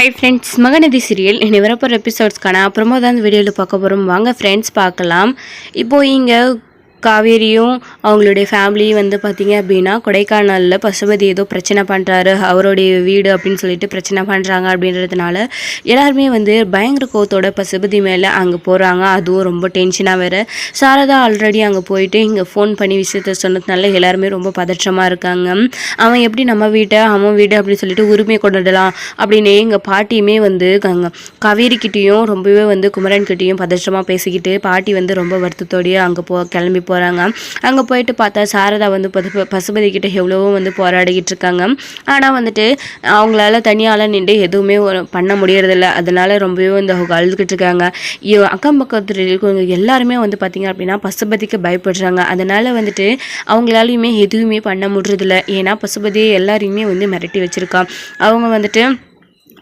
Hi friends Mahanadi serial இனி வரப்போகிற எபிசோட்ஸ்க்கான அப்புறமா தான் அந்த வீடியோவில் பார்க்க போகிறோம் வாங்க ஃப்ரெண்ட்ஸ் பார்க்கலாம். இப்போது இங்கே காவேரியும் அவங்களுடைய ஃபேமிலியும் வந்து பார்த்தீங்க அப்படின்னா கொடைக்கானலில் பசுபதி ஏதோ பிரச்சனை பண்ணுறாரு அவருடைய வீடு அப்படின்னு சொல்லிட்டு பிரச்சனை பண்ணுறாங்க அப்படின்றதுனால எல்லாருமே வந்து பயங்கர கோத்தோட பசுபதி மேலே அங்கே போகிறாங்க அதுவும் ரொம்ப டென்ஷனாக வேறு. சாரதா ஆல்ரெடி அங்கே போயிட்டு இங்கே ஃபோன் பண்ணி விஷயத்த சொன்னதுனால எல்லாருமே ரொம்ப பதற்றமாக இருக்காங்க. அவன் எப்படி நம்ம வீட்டை அவன் வீடு அப்படின்னு சொல்லிட்டு உரிமை கொண்டுடலாம் அப்படின்னு எங்கள் பாட்டியுமே வந்து அங்கே காவேரிக்கிட்டேயும் ரொம்பவே வந்து குமரன்கிட்டேயும் பதற்றமாக பேசிக்கிட்டு பாட்டி வந்து ரொம்ப வருத்தத்தோடயே அங்கே போ கிளம்பி போகிறாங்க அங்கே போயிட்டு பார்த்தா சாரதா வந்து பசுபதி கிட்ட எவ்வளவோ வந்து போராடிக்கிட்டு இருக்காங்க ஆனால் வந்துட்டு அவங்களால தனியால் நின்று எதுவுமே பண்ண முடியறதில்ல. அதனால ரொம்பவே வந்து அவங்க அழுதுகிட்டு இருக்காங்க அக்கம் பக்கத்தில் இருக்கவங்க எல்லாருமே வந்து பார்த்தீங்க அப்படின்னா பசுபதிக்கு பயப்படுறாங்க. அதனால வந்துட்டு அவங்களாலையுமே எதுவுமே பண்ண முடியறதில்ல. ஏன்னா பசுபதியை எல்லாரையுமே வந்து மிரட்டி வச்சிருக்கான் அவங்க வந்துட்டு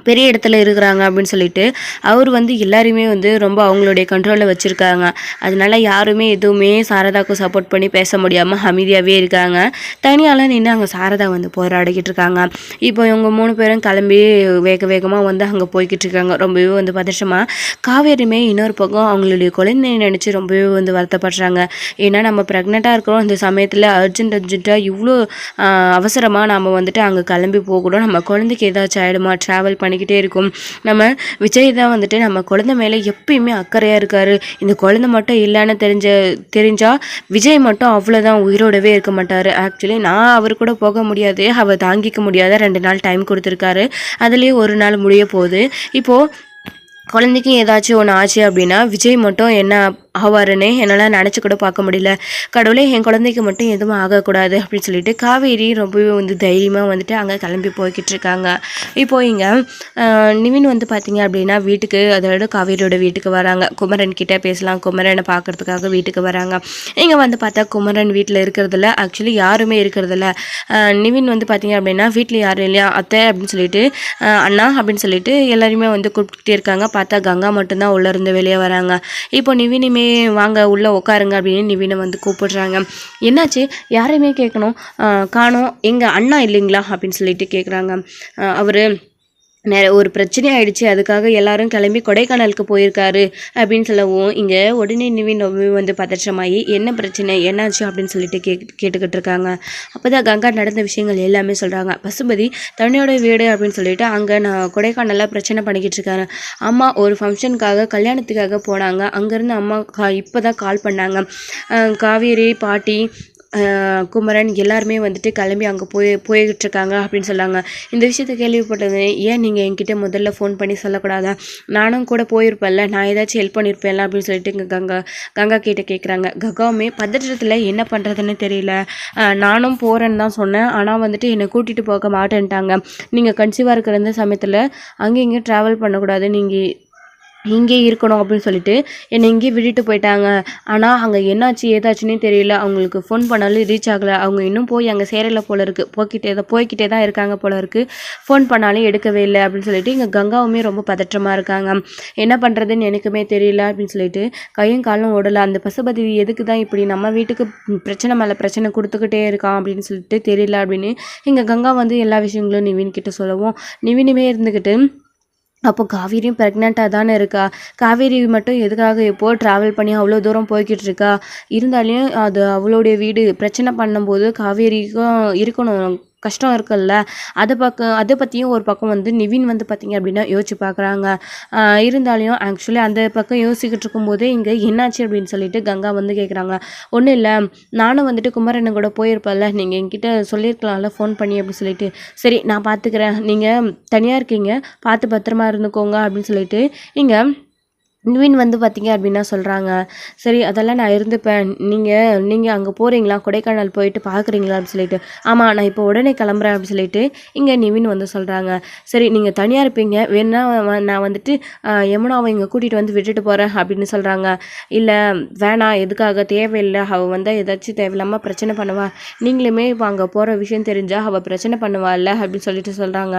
பெரிய இடத்துல இருக்கிறாங்க அப்படின்னு சொல்லிட்டு அவர் வந்து எல்லாருமே வந்து ரொம்ப அவங்களுடைய கண்ட்ரோலில் வச்சுருக்காங்க. அதனால யாருமே எதுவுமே சாரதாவுக்கு சப்போர்ட் பண்ணி பேச முடியாமல் அமைதியாகவே இருக்காங்க. தனியால் நின்று அங்கே சாரதா வந்து போராடிக்கிட்டு இருக்காங்க. இப்போ இவங்க மூணு பேரும் கிளம்பி வேக வேகமாக வந்து அங்கே போய்கிட்டு இருக்காங்க. ரொம்பவே வந்து பதற்றமாக காவேரியுமே இன்னொரு பக்கம் அவங்களுடைய குழந்தைய நினச்சி ரொம்பவே வந்து வருத்தப்படுறாங்க. ஏன்னா நம்ம ப்ரெக்னெண்ட்டாக இருக்கிறோம். இந்த சமயத்தில் அர்ஜென்ட் அர்ஜென்ட்டாக இவ்வளோ அவசரமாக நாம் வந்துட்டு அங்கே கிளம்பி போகணும். நம்ம குழந்தைக்கு ஏதாச்சும் ஆகிடுமா ட்ராவல் பண்ணி பண்ணிக்கிட்டே இருக்கும். நம்ம விஜய் தான் வந்துட்டு நம்ம குழந்தை மேலே எப்பயுமே அக்கறையாக இருக்காரு. இந்த குழந்தை மட்டும் இல்லைன்னு தெரிஞ்ச தெரிஞ்சால் விஜய் மட்டும் அவ்வளோதான் உயிரோடவே இருக்க மாட்டார். ஆக்சுவலி நான் அவர் கூட போக முடியாது. அவர் தாங்கிக்க முடியாத ரெண்டு நாள் டைம் கொடுத்துருக்காரு. அதுலேயே ஒரு நாள் முடிய போகுது. இப்போது குழந்தைக்கு ஏதாச்சும் ஒன்று ஆச்சு அப்படின்னா விஜய் மட்டும் என்ன ஆவாருன்னு என்னால் நினச்சி கூட பார்க்க முடியல. கடவுளே என் குழந்தைக்கு மட்டும் எதுவும் ஆகக்கூடாது அப்படின்னு சொல்லிட்டு காவேரி ரொம்பவே வந்து தைரியமாக வந்துட்டு அங்கே கிளம்பி போய்கிட்டு இருக்காங்க. இப்போ இங்கே நிவின் வந்து பார்த்தீங்க அப்படின்னா வீட்டுக்கு அதோட காவேரியோட வீட்டுக்கு வராங்க. குமரன் கிட்டே பேசலாம். குமரனை பார்க்கறதுக்காக வீட்டுக்கு வராங்க. இங்கே வந்து பார்த்தா குமரன் வீட்டில் இருக்கிறதில்ல. ஆக்சுவலி யாருமே இருக்கிறதில்ல. நிவின் வந்து பார்த்தீங்க அப்படின்னா வீட்டில் யாரும் இல்லையா? அத்தை அப்படின்னு சொல்லிட்டு அண்ணா அப்படின்னு சொல்லிட்டு எல்லாருமே வந்து கூப்பிட்டுட்டே இருக்காங்க. பார்த்தா கங்கா மட்டும்தான் உள்ளே இருந்து வெளியே வராங்க. இப்போ நிவினுமே வாங்க உள்ளே உட்காருங்க அப்படின்னு நிவினை வந்து கூப்பிடுறாங்க. என்னாச்சு? யாரையுமே கேட்கணும் காணும் காணோம். எங்கள் அண்ணா இல்லைங்களா? அப்படின்னு சொல்லிட்டு கேட்குறாங்க அவர் ஒரு பிரச்சனை ஆயிடுச்சு. அதுக்காக எல்லாரும் கிளம்பி கொடைக்கானலுக்கு போயிருக்காரு அப்படின்னு சொல்லவும் இங்கே உடனே நிவின் ரொம்பவே வந்து பதற்றமாகி என்ன பிரச்சனை? என்னாச்சு? அப்படின்னு சொல்லிட்டு கே கேட்டுக்கிட்டு இருக்காங்க. அப்போ தான் கங்கா நடந்த விஷயங்கள் எல்லாமே சொல்கிறாங்க பசுபதி தன்னையோட வீடு அப்படின்னு சொல்லிட்டு அங்கே நான் கொடைக்கானலில் பிரச்சனை பண்ணிக்கிட்டு இருக்காரு. அம்மா ஒரு ஃபங்க்ஷனுக்காக கல்யாணத்துக்காக போனாங்க. அங்கேருந்து அம்மா கா இப்போ தான் கால் பண்ணாங்க. காவேரி பாட்டி குமரன் எல்லாருமே வந்துட்டு கிளம்பி அங்கே போய் போய்கிட்டு இருக்காங்க அப்படின்னு சொன்னாங்க. இந்த விஷயத்த கேள்விப்பட்டது ஏன் நீங்கள் என்கிட்ட முதல்ல ஃபோன் பண்ணி சொல்லக்கூடாதா? நானும் கூட போயிருப்பேன்ல நான் ஏதாச்சும் ஹெல்ப் பண்ணியிருப்பேன்ல அப்படின்னு சொல்லிட்டு இங்கே கங்கா கங்கா கிட்டே கேட்குறாங்க கங்காவுமே பதற்றத்தில் என்ன பண்ணுறதுன்னு தெரியல. நானும் போகிறேன்னு தான் சொன்னேன். ஆனால் வந்துட்டு என்னை கூட்டிகிட்டு போக மாட்டேன்ட்டாங்க. நீங்கள் கன்சீவாக இருக்கிற சமயத்தில் அங்கே இங்கேயும் ட்ராவல் பண்ணக்கூடாது. நீங்கள் இங்கே இருக்கணும் அப்படின்னு சொல்லிட்டு என்னை இங்கே விட்டுட்டு போயிட்டாங்க. ஆனால் அங்கே என்னாச்சு ஏதாச்சுன்னே தெரியல. அவங்களுக்கு ஃபோன் பண்ணாலும் ரீச் ஆகலை. அவங்க இன்னும் போய் அங்கே சேரலை போல இருக்குது போய்கிட்டே தான் போய்கிட்டே தான் இருக்காங்க போல இருக்குது ஃபோன் பண்ணாலும் எடுக்கவே இல்லை அப்படின்னு சொல்லிட்டு இங்கே கங்காவுமே ரொம்ப பதற்றமாக இருக்காங்க. என்ன பண்ணுறதுன்னு எனக்குமே தெரியல அப்படின்னு சொல்லிட்டு கையும் காலும் ஓடலை. அந்த பசுபதி எதுக்கு தான் இப்படி நம்ம வீட்டுக்கு பிரச்சனை மேலே பிரச்சனை கொடுத்துக்கிட்டே இருக்கான் அப்படின்னு சொல்லிட்டு தெரியல அப்படின்னு இங்கே கங்கா வந்து எல்லா விஷயங்களும் நிவின் கிட்ட சொல்லவும். நிவினுமே இருந்துக்கிட்டு அப்போ காவேரியும் ப்ரெக்னெண்ட்டாக தானே இருக்கா? காவேரி மட்டும் எதுக்காக எப்போ ட்ராவல் பண்ணி அவ்வளோ தூரம் போய்கிட்டு இருக்கா? இருந்தாலையும் அது அவளுடைய வீடு. பிரச்சனை பண்ணும்போது காவேரிக்கும் இருக்கணும். கஷ்டம் இருக்குல்ல? அதை பக்கம் அதை பற்றியும் ஒரு பக்கம் வந்து நிவின் வந்து பார்த்திங்க அப்படின்னா யோசிச்சு பார்க்குறாங்க இருந்தாலும் ஆக்சுவலி அந்த பக்கம் யோசிக்கிட்டு இருக்கும்போதே இங்கே என்னாச்சு அப்படின்னு சொல்லிட்டு கங்கா வந்து கேட்குறாங்க ஒன்றும் இல்லை நானும் வந்துட்டு குமரனை கூட போயிருப்பேன்ல. நீங்கள் என்கிட்ட சொல்லியிருக்கலாம்ல ஃபோன் பண்ணி அப்படின்னு சொல்லிட்டு. சரி நான் பார்த்துக்கிறேன் நீங்கள் தனியாக இருக்கீங்க பார்த்து பத்திரமா இருந்துக்கோங்க அப்படின்னு சொல்லிட்டு இங்கே நிவின் வந்து பார்த்தீங்க அப்படின்னா சொல்கிறாங்க சரி அதெல்லாம் நான் இருந்துப்பேன். நீங்கள் நீங்கள் அங்கே போகிறீங்களா கொடைக்கானல் போயிட்டு பார்க்குறீங்களா அப்படின்னு சொல்லிட்டு. ஆமாம் நான் இப்போ உடனே கிளம்புறேன். அப்படின்னு சொல்லிட்டு இங்கே நிவின் வந்து சொல்கிறாங்க சரி நீங்கள் தனியாக இருப்பீங்க. வேணா நான் வந்துட்டு யமுனாவை இங்கே கூட்டிகிட்டு வந்து விட்டுட்டு போகிறேன் அப்படின்னு சொல்கிறாங்க இல்லை வேணாம். எதுக்காக? தேவையில்லை. அவள் வந்தால் ஏதாச்சும் தேவையில்லாமல் பிரச்சனை பண்ணுவா. நீங்களுமே இப்போ அங்கே போகிற விஷயம் தெரிஞ்சால் அவள் பிரச்சனை பண்ணுவாள்ல அப்படின்னு சொல்லிட்டு சொல்கிறாங்க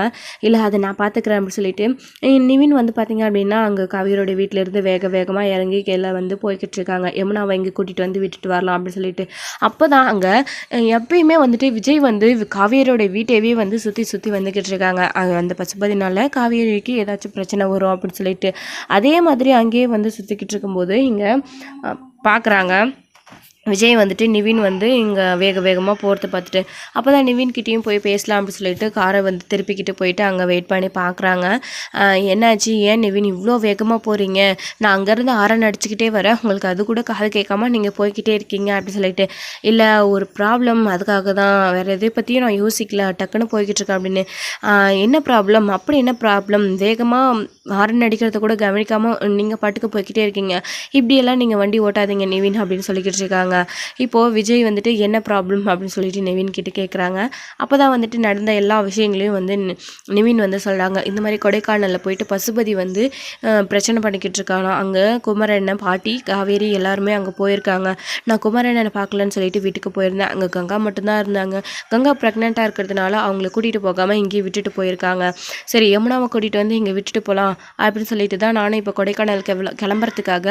இல்லை அதை நான் பார்த்துக்கிறேன் அப்படின்னு சொல்லிட்டு நிவின் வந்து பார்த்தீங்க அப்படின்னா அங்கே கவியரோட வீட்டில் இருந்து வேக வேகமாக இறங்கி கீழே வந்து போய்கிட்டு இருக்காங்க யமுனாவை இங்கே கூட்டிகிட்டு வந்து விட்டுட்டு வரலாம் அப்படின்னு சொல்லிட்டு. அப்போ தான் அங்கே எப்பயுமே வந்துட்டு விஜய் வந்து காவேரியோட வீட்டையவே வந்து சுற்றி சுற்றி வந்துக்கிட்டு இருக்காங்க. அங்கே அந்த பசுபதினால காவேரிக்கு ஏதாச்சும் பிரச்சனை வரும் அப்படின்னு சொல்லிட்டு. அதே மாதிரி அங்கேயே வந்து சுற்றிக்கிட்டு இருக்கும்போது இங்கே பார்க்குறாங்க விஜய் வந்துட்டு நிவின் வந்து இங்கே வேக வேகமாக போகிறத பார்த்துட்டு அப்போ தான் நிவின் கிட்டேயும் போய் பேசலாம் அப்படின்னு சொல்லிட்டு காரை வந்து திருப்பிக்கிட்டு போயிட்டு அங்கே வெயிட் பண்ணி பார்க்குறாங்க. என்னாச்சு? ஏன் நிவின் இவ்வளோ வேகமாக போகிறீங்க நான் அங்கேருந்து ஆரன் அடிச்சுக்கிட்டே வரேன். உங்களுக்கு அது கூட காது கேட்காம நீங்கள் போய்கிட்டே இருக்கீங்க அப்படின்னு சொல்லிட்டு இல்லை ஒரு ப்ராப்ளம் அதுக்காக தான் வேறு எதை பற்றியும் நான் யோசிக்கல. டக்குன்னு போய்கிட்டு இருக்கேன் அப்படின்னு. என்ன ப்ராப்ளம் அப்படி என்ன ப்ராப்ளம் வேகமாக ஹாரன் அடிக்கிறத கூட கவனிக்காமல் நீங்கள் பாட்டுக்கு போய்கிட்டே இருக்கீங்க. இப்படியெல்லாம் நீங்கள் வண்டி ஓட்டாதீங்க நிவின் அப்படின்னு சொல்லிக்கிட்டு இருக்காங்க. இப்போது விஜய் வந்துட்டு என்ன ப்ராப்ளம் அப்படின்னு சொல்லிட்டு நிவின் கிட்ட கேட்குறாங்க அப்போ தான் வந்துட்டு நடந்த எல்லா விஷயங்களையும் வந்து நி- நிவின் வந்து சொல்கிறாங்க இந்த மாதிரி கொடைக்கானலில் போயிட்டு பசுபதி வந்து பிரச்சனை பண்ணிக்கிட்டு இருக்கானா? அங்கே குமரண்ணன் பாட்டி காவேரி எல்லாருமே அங்கே போயிருக்காங்க. நான் குமரண்ணனை பார்க்கலன்னு சொல்லிட்டு வீட்டுக்கு போயிருந்தேன். அங்கே கங்கா மட்டும்தான் இருந்தாங்க. கங்கா ப்ரெக்னெண்ட்டாக இருக்கிறதுனால அவங்கள கூட்டிகிட்டு போகாமல் இங்கேயே விட்டுட்டு போயிருக்காங்க. சரி யமுனாவை கூட்டிகிட்டு வந்து இங்கே விட்டுட்டு போகலாம் அப்படின்னு சொல்லிட்டு தான் நானும் இப்போ கொடைக்கானல் கிளம்புறதுக்காக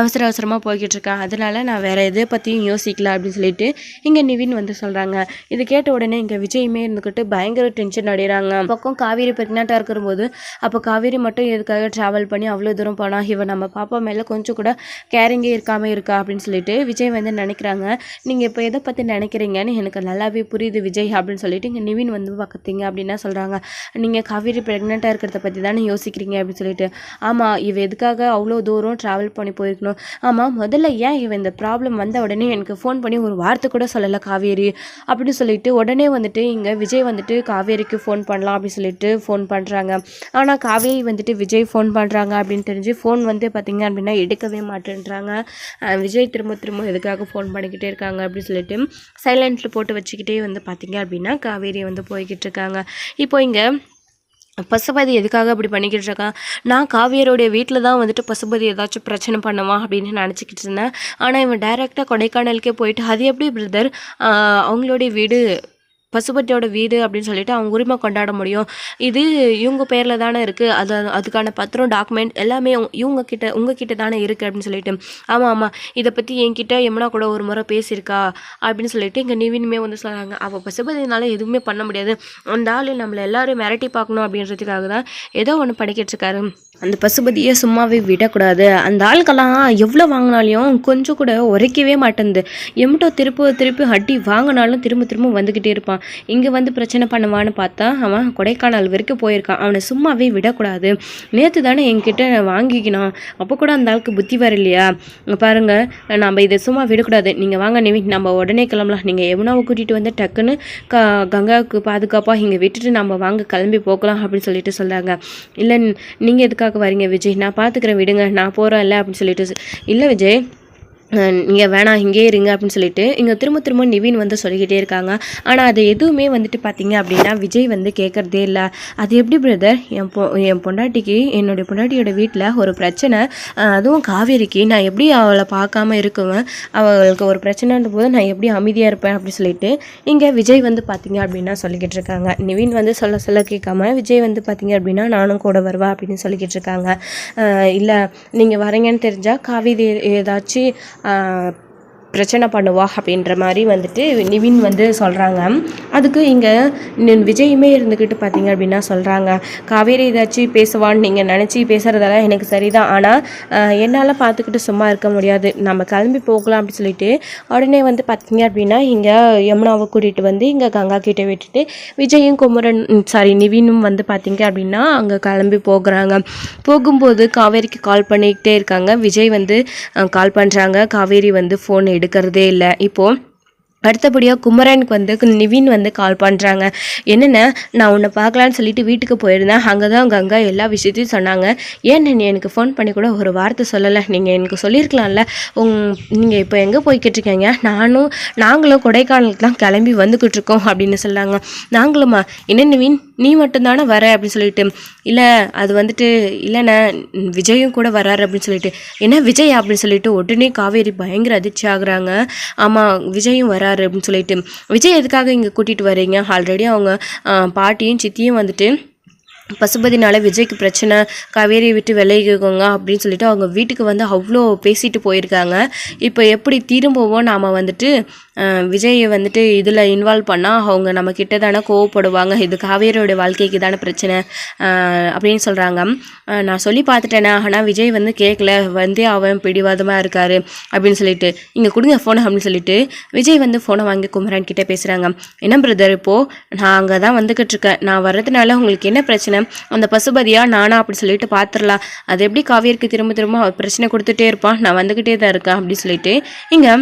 அவசர அவசரமாக போய்கிட்டு இருக்கேன். அதனால நான் வேறு எதை பற்றியும் யோசிக்கலாம் அப்படின்னு சொல்லிட்டு இங்கே நிவின் வந்து சொல்கிறாங்க இது கேட்ட உடனே இங்கே விஜயுமே இருந்துக்கிட்டு பயங்கர டென்ஷன் அடைகிறாங்க பக்கம் காவேரி ப்ரெக்னெண்ட்டாக இருக்கும்போது அப்போ காவேரி மட்டும் எதுக்காக ட்ராவல் பண்ணி அவ்வளோ தூரம் போனால் இவன் நம்ம பாப்பா மேலே கொஞ்சம் கூட கேரிங்கே இருக்காமல் இருக்கா அப்படின்னு சொல்லிட்டு விஜய் வந்து நினைக்கிறாங்க. நீங்கள் இப்போ எதை பற்றி நினைக்கிறீங்கன்னு எனக்கு நல்லாவே புரியுது விஜய் அப்படின்னு சொல்லிட்டு இங்கே நிவின் வந்து பார்க்குறீங்க அப்படின்னா சொல்கிறாங்க நீங்கள் காவேரி ப்ரெக்னெண்ட்டாக இருக்கிறத பற்றி தானே யோசிக்கிறீங்க அப்படின்னு சொல்லிட்டு. ஆமாம் இவ எதுக்காக அவ்வளோ தூரம் ட்ராவல் பண்ணி போயிருக்கணும்? ஆமாம் முதல்ல ஏன் இவன் இந்த ப்ராப்ளம் வந்த உடனே எனக்கு ஃபோன் பண்ணி ஒரு வார்த்தை கூட சொல்லலை காவேரி. அப்படின்னு சொல்லிட்டு உடனே வந்துட்டு இங்கே விஜய் வந்துட்டு காவேரிக்கு ஃபோன் பண்ணலாம் அப்படின்னு சொல்லிட்டு ஃபோன் பண்ணுறாங்க ஆனால் காவேரி வந்துட்டு விஜய் ஃபோன் பண்ணுறாங்க அப்படின்னு தெரிஞ்சு ஃபோன் வந்து பார்த்திங்க அப்படின்னா எடுக்கவே மாட்டேன்றாங்க. விஜய் திரும்ப திரும்ப எதுக்காக ஃபோன் பண்ணிக்கிட்டே இருக்காங்க அப்படின்னு சொல்லிட்டு சைலண்ட்டில் போட்டு வச்சுக்கிட்டே வந்து பார்த்திங்க அப்படின்னா காவேரி வந்து போய்கிட்டு இருக்காங்க. இப்போ இங்கே பசுபதி எதுக்காக அப்படி பண்ணிக்கிட்டு இருக்கான் நான் காவியருடைய வீட்டில் தான் வந்துட்டு பசுபதி ஏதாச்சும் பிரச்சனை பண்ணுவான் அப்படின்னு நினச்சிக்கிட்டு இருந்தேன். ஆனால் இவன் டைரெக்டாக கொடைக்கானலுக்கே போயிட்டு அது எப்படி பிரதர் அவங்களுடைய வீடு பசுபதியோட வீடு அப்படின்னு சொல்லிட்டு அவங்க உரிமை கொண்டாட முடியும். இது இவங்க பேரில் தானே இருக்குது அது அதுக்கான பத்திரம் டாக்குமெண்ட் எல்லாமே இவங்க கிட்ட உங்ககிட்ட தானே இருக்குது அப்படின்னு சொல்லிட்டு. ஆமாம் ஆமாம் இதை பற்றி என்கிட்ட எம்னா கூட ஒரு முறை பேசியிருக்கா அப்படின்னு சொல்லிட்டு இங்கே நிவினுமே வந்து சொல்கிறாங்க அவள் பசுபதினால எதுவுமே பண்ண முடியாது. அந்த ஆள் நம்மளை எல்லாரும் மிரட்டி பார்க்கணும் அப்படின்றதுக்காக தான் ஏதோ ஒன்று படிக்கிட்டு இருக்காரு. அந்த பசுபதியை சும்மாவே விடக்கூடாது. அந்த ஆளுக்கெல்லாம் எவ்வளோ வாங்கினாலையும் கொஞ்சம் கூட உரைக்கவே மாட்டேங்குது. எம்மிட்டோ திருப்பி திருப்பி அடி வாங்கினாலும் திரும்ப திரும்ப வந்துக்கிட்டே இருப்பான். இங்கே வந்து பிரச்சனை பண்ணுவான்னு பார்த்தா அவன் கொடைக்கானல் வரைக்கும் போயிருக்கான். அவனை சும்மாவே விடக்கூடாது. நேற்று தானே என்கிட்ட வாங்கிக்கணும் அப்போ கூட அந்த ஆளுக்கு புத்தி வரலையா? பாருங்கள் நம்ம இதை சும்மா விடக்கூடாது. நீங்கள் வாங்க நீ நம்ம உடனே கிளம்பலாம். நீங்கள் எவனாவை கூட்டிகிட்டு வந்து டக்குன்னு க கங்காவுக்கு பாதுகாப்பாக இங்கே விட்டுட்டு நம்ம வாங்க கிளம்பி போகலாம் அப்படின்னு சொல்லிட்டு சொல்கிறாங்க இல்லை நீங்கள் எதுக்காக வரீங்க விஜய்? நான் பார்த்துக்கிறேன் விடுங்க. நான் போகிறேன் இல்லை அப்படின்னு சொல்லிட்டு இல்லை விஜய் நீங்கள் வேணாம் இங்கே இருங்க அப்படின்னு சொல்லிட்டு இங்கே திரும்ப திரும்ப நிவின் வந்து சொல்லிக்கிட்டே இருக்காங்க. ஆனால் அது எதுவுமே வந்துட்டு பார்த்தீங்க அப்படின்னா விஜய் வந்து கேட்குறதே இல்லை. அது எப்படி பிரதர் என் பொ என் பொண்டாட்டிக்கு என்னுடைய பொண்டாட்டியோட வீட்டில் ஒரு பிரச்சனை. அதுவும் காவேரிக்கு. நான் எப்படி அவளை பார்க்காம இருக்குவேன்? அவளுக்கு ஒரு பிரச்சனைன்ற போது நான் எப்படி அமைதியாக இருப்பேன் அப்படின்னு சொல்லிட்டு இங்கே விஜய் வந்து பார்த்தீங்க அப்படின்னா சொல்லிக்கிட்டு இருக்காங்க. நிவின் வந்து சொல்ல சொல்ல கேட்காம விஜய் வந்து பார்த்தீங்க அப்படின்னா நானும் கூட வருவா அப்படின்னு சொல்லிக்கிட்டு இருக்காங்க. இல்லை நீங்கள் வரீங்கன்னு தெரிஞ்சால் காவேரி ஏதாச்சும் 嗯 பிரச்சனை பண்ணுவா அப்படின்ற மாதிரி வந்துட்டு நிவின் வந்து சொல்கிறாங்க அதுக்கு இங்கே விஜயுமே இருந்துக்கிட்டு பார்த்தீங்க அப்படின்னா சொல்கிறாங்க காவேரி ஏதாச்சும் பேசுவான்னு நீங்கள் நினச்சி பேசுகிறதெல்லாம் எனக்கு சரிதான். ஆனால் என்னால் பார்த்துக்கிட்டு சும்மா இருக்க முடியாது. நம்ம கிளம்பி போகலாம் அப்படின்னு சொல்லிட்டு உடனே வந்து பார்த்தீங்க அப்படின்னா இங்கே யமுனாவை கூட்டிகிட்டு வந்து இங்கே கங்கா கிட்டே விட்டுட்டு விஜயும் குமரன் சாரி நிவினும் வந்து பார்த்தீங்க அப்படின்னா அங்கே கிளம்பி போகிறாங்க. போகும்போது காவேரிக்கு கால் பண்ணிக்கிட்டே இருக்காங்க. விஜய் வந்து கால் பண்ணுறாங்க காவேரி வந்து ஃபோன் எடுக்கிறதே இல்லை. இப்போது அடுத்தபடியாக குமரனுக்கு வந்து நிவின் வந்து கால் பண்ணுறாங்க என்னென்ன? நான் உன்னை பார்க்கலான்னு சொல்லிட்டு வீட்டுக்கு போயிருந்தேன். அங்கே தான் கங்கா எல்லா விஷயத்தையும் சொன்னாங்க. ஏன் நீ எனக்கு ஃபோன் பண்ணி கூட ஒரு வார்த்தை சொல்லலை? நீங்கள் எனக்கு சொல்லியிருக்கலாம்ல. உங் நீங்கள் இப்போ எங்கே போய்கிட்டு இருக்கீங்க? நானும் நாங்களும் கொடைக்கானலுக்கு தான் கிளம்பி வந்துக்கிட்டு இருக்கோம் அப்படின்னு சொன்னாங்க. நாங்களுமா என்ன நிவின்? நீ மட்டும்தானே வர அப்படின்னு சொல்லிட்டு. இல்லை அது வந்துட்டு இல்லைண்ணே விஜயும் கூட வராரு அப்படின்னு சொல்லிட்டு. என்ன விஜய் அப்படின்னு சொல்லிட்டு உடனே காவேரி பயங்கர அதிர்ச்சி ஆகுறாங்க. ஆமாம் விஜயும் வராரு அப்படின்னு சொல்லிட்டு. விஜய் எதுக்காக இங்கே கூட்டிகிட்டு வரீங்க ஆல்ரெடி அவங்க பாட்டியும் சித்தியும் வந்துட்டு பசுபதினால விஜய்க்கு பிரச்சனை காவேரியை விட்டு விலகிக்கோங்க அப்படின்னு சொல்லிட்டு அவங்க வீட்டுக்கு வந்து அவ்வளோ பேசிட்டு போயிருக்காங்க. இப்போ எப்படி திரும்பவும் நாம் வந்துட்டு விஜயை வந்துட்டு இதில் இன்வால்வ் பண்ணால் அவங்க நம்ம கிட்ட தானே கோவப்படுவாங்க. இது காவேரியோட வாழ்க்கைக்கு தானே பிரச்சனை அப்படின்னு சொல்கிறாங்க நான் சொல்லி பார்த்துட்டேனே ஆனால் விஜய் வந்து கேட்கல வந்து அவன் பிடிவாதமாக இருக்காரு அப்படின்னு சொல்லிட்டு இங்கே கொடுங்க ஃபோனை அப்படின்னு சொல்லிட்டு விஜய் வந்து ஃபோனை வாங்கி குமரன் கிட்டே பேசுகிறாங்க என்ன பிரதர் இப்போது நான் அங்கே தான் வந்துக்கிட்டு இருக்கேன். நான் வர்றதுனால உங்களுக்கு என்ன பிரச்சனை? அந்த பசுபதியாக நானா? அப்படி சொல்லிட்டு பார்த்துடலாம் அது எப்படி காவியருக்கு திரும்ப திரும்ப பிரச்சனை கொடுத்துட்டே இருப்பான்? நான் வந்துக்கிட்டே தான் இருக்கேன் அப்படின்னு சொல்லிட்டு இங்கே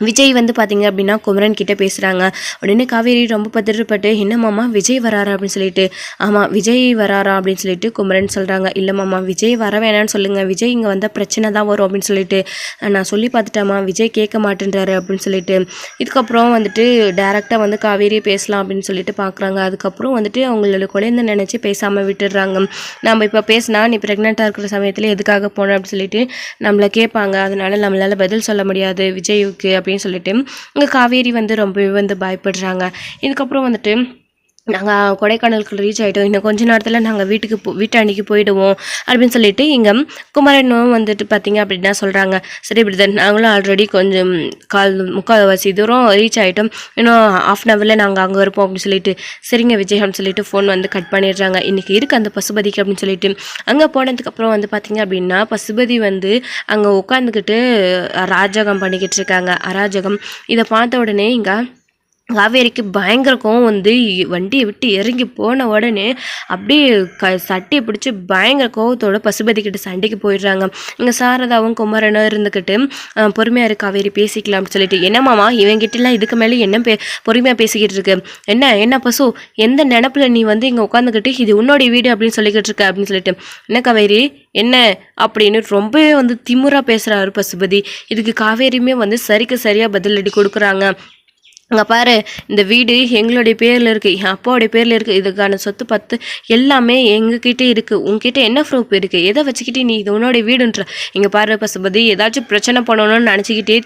விஜய் வந்து பார்த்தீங்க அப்படின்னா குமரன் கிட்டே பேசுகிறாங்க உடனே காவேரி ரொம்ப பத்திரப்பட்டு என்ன மாமா விஜய் வராரா? அப்படின்னு சொல்லிட்டு ஆமாம் விஜய் வராரா? அப்படின்னு சொல்லிட்டு குமரன் சொல்கிறாங்க இல்லை மாமா விஜய் வர வேணாம்னு சொல்லுங்கள் விஜய் இங்கே வந்தால் பிரச்சனை தான் வரும். அப்படின்னு சொல்லிட்டு நான் சொல்லி பார்த்துட்டேம்மா. விஜய் கேட்க மாட்டேன்றாரு. அப்படின்னு சொல்லிட்டு இதுக்கப்புறம் வந்துட்டு டேரெக்டாக வந்து காவேரி பேசலாம் அப்படின்னு சொல்லிட்டு பார்க்குறாங்க அதுக்கப்புறம் வந்துட்டு அவங்களோட குழந்தை நினச்சி பேசாமல் விட்டுடுறாங்க. நம்ம இப்போ பேசினா நீ ப்ரெக்னெண்ட்டாக இருக்கிற சமயத்தில் எதுக்காக போனோம் அப்படின்னு சொல்லிட்டு நம்மளை கேட்பாங்க. அதனால் நம்மளால் பதில் சொல்ல முடியாது விஜய்க்கு அப்படின்னு சொல்லிட்டு இங்கே காவேரி வந்து ரொம்பவே வந்து பயப்படுறாங்க. இதுக்கப்புறம் வந்துட்டு நாங்கள் கொடைக்கானலுக்கு ரீச் ஆகிட்டோம் இன்னும் கொஞ்ச நேரத்தில் நாங்கள் வீட்டுக்கு போ வீட்டாண்டிக்கு போயிடுவோம் அப்படின்னு சொல்லிட்டு இங்கே குமரனும் வந்துட்டு பார்த்தீங்க அப்படின்னா சொல்கிறாங்க சரி பிரதர் நாங்களும் ஆல்ரெடி கொஞ்சம் கால் முக்கால்வாசி தூரம் ரீச் ஆகிட்டோம் இன்னும் ஆஃப் அன் ஹவரில் நாங்கள் அங்கே இருப்போம் அப்படின்னு சொல்லிட்டு சரிங்க விஜய் சொல்லிட்டு ஃபோன் வந்து கட் பண்ணிடுறாங்க. இன்றைக்கி இருக்குது அந்த பசுபதிக்கு அப்படின்னு சொல்லிட்டு. அங்கே போனதுக்கப்புறம் வந்து பார்த்தீங்க அப்படின்னா பசுபதி வந்து அங்கே உட்காந்துக்கிட்டு ராஜகம் பண்ணிக்கிட்டு இருக்காங்க. அராஜகம். இதை பார்த்த உடனே இங்கே காவேரிக்கு பயங்கர கோவம் வந்து வண்டியை விட்டு இறங்கி போன உடனே அப்படியே க சட்டையை பிடிச்சி பயங்கர கோவத்தோட பசுபதிக்கிட்ட சண்டைக்கு போயிடுறாங்க. இங்கே சாரதாவும் குமரனும் இருந்துக்கிட்டு பொறுமையாக பொறுமையா இரு காவேரி பேசிக்கலாம் அப்படின்னு சொல்லிட்டு என்னமாமா இவங்ககிட்டலாம் இவங்கிட்டலாம் இதுக்கு மேலே என்ன பே பொறுமையாக பேசிக்கிட்டு இருக்கு? என்ன என்ன பசு எந்த நினப்பில் நீ வந்து இங்கே உட்காந்துக்கிட்டு இது உன்னோடைய வீடு அப்படின்னு சொல்லிக்கிட்டு இருக்க? அப்படின்னு சொல்லிட்டு என்ன காவேரி என்ன? அப்படின்னு ரொம்பவே வந்து திமுறாக பேசுகிறாரு பசுபதி. இதுக்கு காவேரியுமே வந்து சரிக்கு சரியாக பதிலடி கொடுக்குறாங்க. அங்கே பாரு இந்த வீடு எங்களுடைய பேரில் இருக்குது என் அப்பாவுடைய பேரில் இருக்குது இதுக்கான சொத்து பத்து எல்லாமே எங்ககிட்ட இருக்குது உங்ககிட்ட என்ன ப்ரூஃப் இருக்குது எதை வச்சுக்கிட்டு நீ இது உன்னோட வீடுன்ற? இங்கே பாரு பசுபதி ஏதாச்சும் பிரச்சனை பண்ணணும்னு நினச்சிக்கிட்டே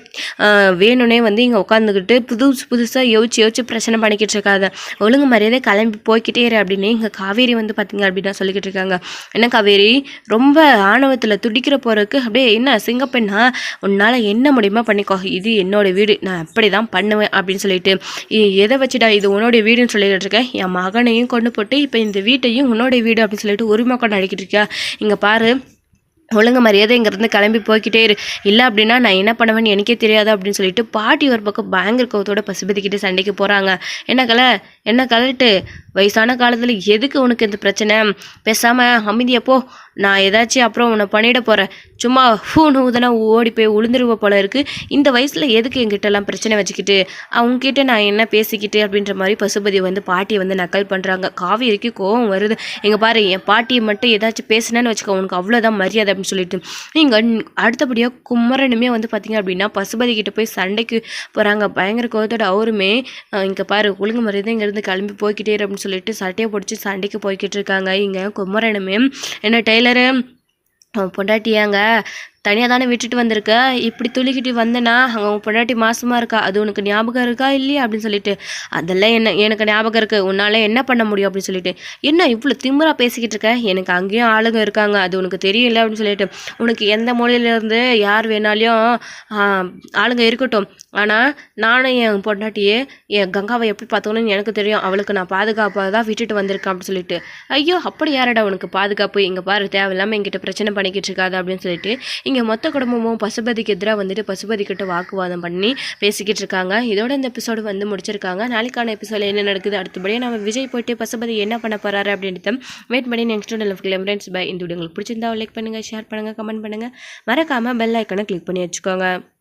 வேணும்னே வந்து இங்கே உட்காந்துக்கிட்டு புதுசு புதுசாக யோசிச்சு யோசிச்சு பிரச்சனை பண்ணிக்கிட்டு இருக்காத. ஒழுங்கு மரியாதை கிளம்பி போய்க்கிட்டே இரு அப்படின்னு இங்கே காவேரி வந்து பார்த்தீங்க அப்படின்னா சொல்லிக்கிட்டு இருக்காங்க. என்ன காவேரி? ரொம்ப ஆணவத்தில் துடிக்கிற போகிறதுக்கு அப்படியே என்ன சிங்கப்பெண்ணா? உன்னால் என்ன முடியுமா பண்ணிக்கோ. இது என்னோடய வீடு. நான் அப்படி தான் பண்ணுவேன் அப்படின்னு சொல்லி சொல்லிட்டு எதை வச்சுடா இது உன்னோடைய வீடுன்னு சொல்லிக்கிட்டு இருக்கேன் என் மகனையும் கொண்டு போட்டு இப்போ இந்த வீட்டையும் உன்னோடைய வீடு அப்படின்னு சொல்லிட்டு உரிமை கொண்டு அடிக்கிட்டு இருக்கியா இங்கே பாரு ஒழுங்கு மரியாதை இங்கேருந்து கிளம்பி போய்க்கிட்டே இரு. இல்லை அப்படின்னா நான் என்ன பண்ணுவேன்னு எனக்கே தெரியாது அப்படின்னு சொல்லிட்டு பாட்டி ஒரு பக்கம் பயங்கர கோவத்தோட பசுபதிக்கிட்டு சண்டைக்கு போகிறாங்க என்ன கலை? என்ன கலட்டு? வயசான காலத்தில் எதுக்கு உனக்கு இந்த பிரச்சனை? பேசாமல் அமைதியப்போ நான் ஏதாச்சும் அப்புறம் உன்னை பண்ணிட போகிறேன் சும்மா ஃபூனு ஊதனா ஓடி போய் உளுந்துருவ போல இருக்கு. இந்த வயசில் எதுக்கு எங்கிட்டலாம் பிரச்சனை வச்சுக்கிட்டு அவங்ககிட்ட நான் என்ன பேசிக்கிட்டு அப்படின்ற மாதிரி பசுபதி வந்து பாட்டியை வந்து நக்கல் பண்ணுறாங்க காவேரிக்கு கோவம் வருது. எங்கள் பாரு என் பாட்டியை மட்டும் ஏதாச்சும் பேசினேன்னு வச்சுக்கோ உனக்கு அவ்வளோதான் மரியாதை அப்படின்னு சொல்லிட்டு. நீங்கள் அடுத்தபடியாக குமரனுமே வந்து பார்த்தீங்க அப்படின்னா பசுபதி கிட்ட போய் சண்டைக்கு போகிறாங்க பயங்கர கோவத்தோட அவருமே இங்கே பாரு ஒழுங்கு மரியாதை இங்கேருந்து கிளம்பி போய்க்கிட்டே இரு அப்படின்னு சொல்லிட்டு சட்டையை பிடிச்சி சண்டைக்கு போய்கிட்டு இருக்காங்க. இங்கே குமரனுமே என்ன டெய்லர் உன் பொண்டாட்டியாங்க தனியாக தானே விட்டுட்டு வந்திருக்க? இப்படி துளிக்கிட்டு வந்தேன்னா அங்கே உன் பொண்டாட்டி மாசமாக இருக்கா? அது உனக்கு ஞாபகம் இருக்கா இல்லையா? அப்படின்னு சொல்லிட்டு. அதெல்லாம் என்ன எனக்கு ஞாபகம் இருக்குது உன்னால் என்ன பண்ண முடியும் அப்படின்னு சொல்லிட்டு. என்ன இவ்வளோ திமிரா பேசிக்கிட்டு இருக்க? எனக்கு அங்கேயும் ஆளுங்க இருக்காங்க. அது உனக்கு தெரியல அப்படின்னு சொல்லிட்டு. உனக்கு எந்த மொழியிலேருந்து யார் வேணாலையும் ஆளுங்க இருக்கட்டும். ஆனால் நானும் என் பொண்டாட்டியே என் கங்காவை எப்படி பார்த்தோன்னு எனக்கு தெரியும். அவளுக்கு நான் பாதுகாப்பாக தான் விட்டுட்டு வந்திருக்கேன் அப்படின்னு சொல்லிட்டு. ஐயோ அப்படி யாரடா உனக்கு பாதுகாப்பு? இங்கே பாரு தேவையில்லாமல் என்கிட்ட பிரச்சனை பண்ணிக்கிட்டு இருக்காது அப்படின்னு சொல்லிட்டு. இங்கே மொத்த குடும்பமும் பசுபதிக்கு எதிராக வந்துட்டு பசுபதி கிட்ட வாக்குவாதம் பண்ணி பேசிக்கிட்டு இருக்காங்க இதோட இந்த எபிசோடு வந்து முடிச்சிருக்காங்க. நாளைக்கான எபிசோட என்ன நடக்குது அடுத்தபடியாக நம்ம விஜய் போயிட்டு பசுபதி என்ன பண்ண போறாரு அப்படின்றத வெயிட் பண்ணி நெக்ஸ்ட் ஃப்ரெண்ட்ஸ் பை இந்த வீடியோ உங்களுக்கு பிடிச்சிருந்தா லைக் பண்ணுங்கள் ஷேர் பண்ணுங்கள் கமெண்ட் பண்ணுங்கள் மறக்காமல் பெல் ஐக்கனை கிளிக் பண்ணி வச்சுக்கோங்க.